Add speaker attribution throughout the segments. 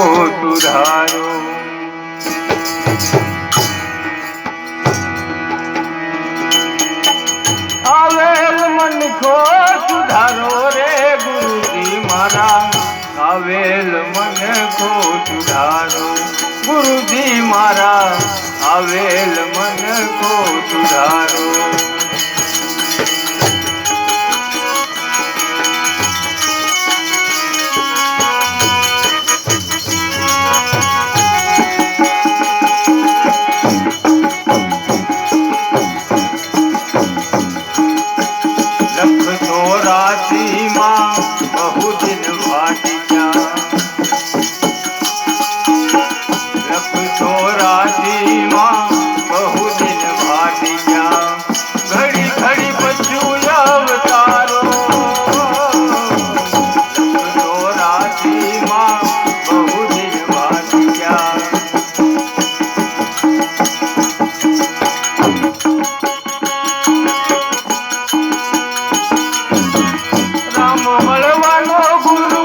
Speaker 1: સુધારો આવેલ મન ખો સુધારો રે ગુરુજી મારા. આવેલ મન ખો સુધારો ગુરુજી મારા. આવેલ મન ખો સુધારો ચોરાટીમાં બહુ દિન ભાગી ઘડી ઘડી બચ્યું અવતારો. ચોરાટીમાં બહુ દિન ભાગી ગયા રામ મળવાનો ગુરુ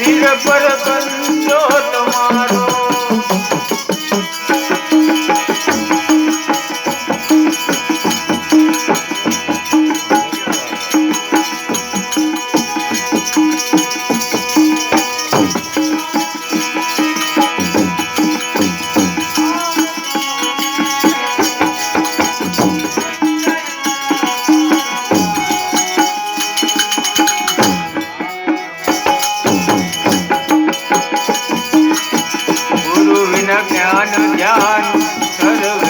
Speaker 1: சிறப்பர சந்தோஷ कल्याण सर्व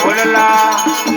Speaker 1: 回来啦